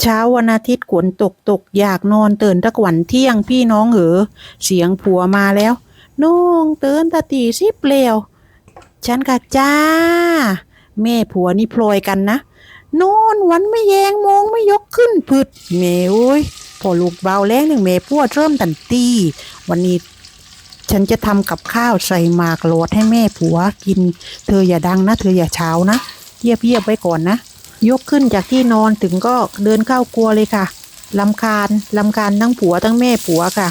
เช้าวันอาทิตย์ฝนตกตกอยากนอนตื่นตะกวันเที่ยงพี่น้องเหอเสียงผัวมาแล้วน้องตื่นตะตีสิบเปลวฉันกะจ้า แม่ผัวนี่พลอยกันนะนอนวันไม่แยงมองไม่ยกขึ้นผึดเมโอ้ยพอลูกเบาแรงหนึ่งเมพัวเริ่มตันตี วันนี้ฉันจะทำกับข้าวใส่หมากโหลดให้แม่ผัวกิน เธออย่าดังนะ เธออย่าเช้านะเยียบเยียบไว้ก่อนนะ ยกขึ้นจากที่นอนถึงก็เดินเข้าครัวเลยค่ะลำคาญลำคาญทั้งผัวทั้งแม่ผัวค่ะ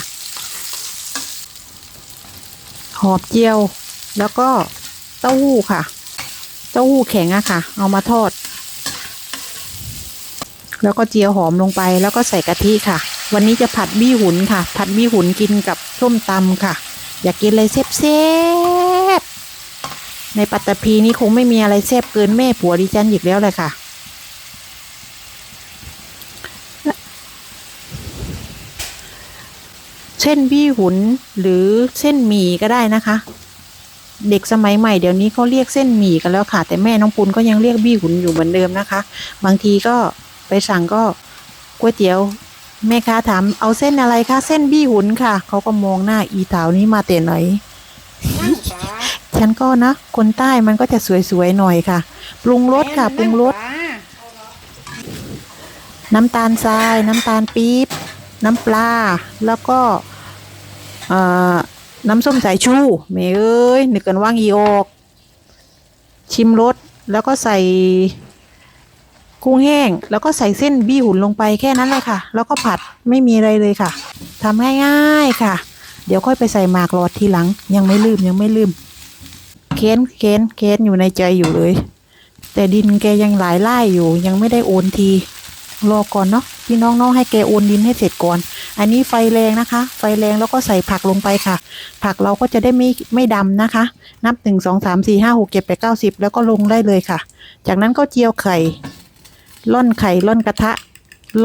หอบเจียว แล้วก็เต้าหู้ค่ะ เต้าหู้แข็งอะค่ะ เอามาทอด แล้วก็เจียวหอมลงไปแล้วก็ใส่กะทิค่ะ วันนี้จะผัดบี้หุนค่ะ ผัดบี้หุนกินกับส้มตำค่ะ อยากกินอะไรแซ่บๆในปัตตภีนี้คงไม่มีอะไรแซ่บเกินแม่ผัวดิฉันอีกแล้วเลยค่ะ เส้นบี้หุนหรือเส้นหมี่ก็ได้นะคะ เด็กสมัยใหม่เดี๋ยวนี้เขาเรียกเส้นหมี่กันแล้วค่ะ แต่แม่น้องปุณก็ยังเรียกบี้หุนอยู่เหมือนเดิมนะคะ บางทีก็ไปสั่งก็ก๋วยเตี๋ยวแม่ค้าถามเอาเส้นอะไรคะเส้นบี้หุนค่ะเขาก็มองหน้าอีเถานี้มาแต่ไหนฉันก็นะคนใต้มันก็จะสวยๆหน่อยค่ะ ปรุงรสค่ะปรุงรสน้ำตาลทราย น้ำตาลปี๊บ น้ำปลา แล้วก็เอ่อ น้ำส้มสายชูเมเอ้ยนึกกันว่างอีออกชิมรสแล้วก็ใส่กุ้งแห้ง แล้วก็ใส่เส้นบี้หุ่นลงไปแค่นั้นเลยค่ะ แล้วก็ผัดไม่มีอะไรเลยค่ะทำง่ายๆค่ะ เดี๋ยวค่อยไปใส่หมากหลอดทีหลัง ยังไม่ลืมยังไม่ลืมเค้นเค้นเค้นอยู่ในใจอยู่เลย แต่ดินแกยังหลายไล่อยู่ยังไม่ได้โอนที รอก่อนเนาะพี่น้องๆให้แกโอนดินให้เสร็จก่อน อันนี้ไฟแรงนะคะ ไฟแรงแล้วก็ใส่ผักลงไปค่ะ ผักเราก็จะได้ไม่ไม่ดำนะคะ นับหนึ่งสองสามสี่ห้าหกเจ็ดแปดเก้าสิบแล้วก็ลงได้เลยค่ะ จากนั้นก็เจียวไข่ล่อนไข่ล่อนกระทะ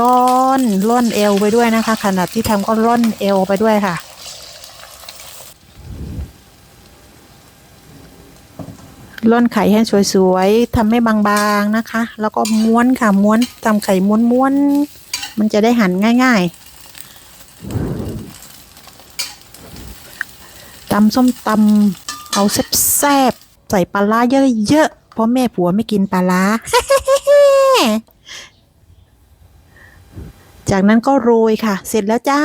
ล่อนล่อนเอวไปด้วยนะคะ ขนาดที่ทำก็ล่อนเอวไปด้วยค่ะ ร่อนไข่ให้สวยๆทำให้บางๆนะคะ แล้วก็ม้วนค่ะม้วนทำไข่ม้วนๆมันจะได้หั่นง่าย ๆตำส้มตำเอาแซ่บๆใส่ปลาร้าเยอะๆเพราะแม่ผัวไม่กินปลาร้าจากนั้นก็โรยค่ะ เสร็จแล้วจ้า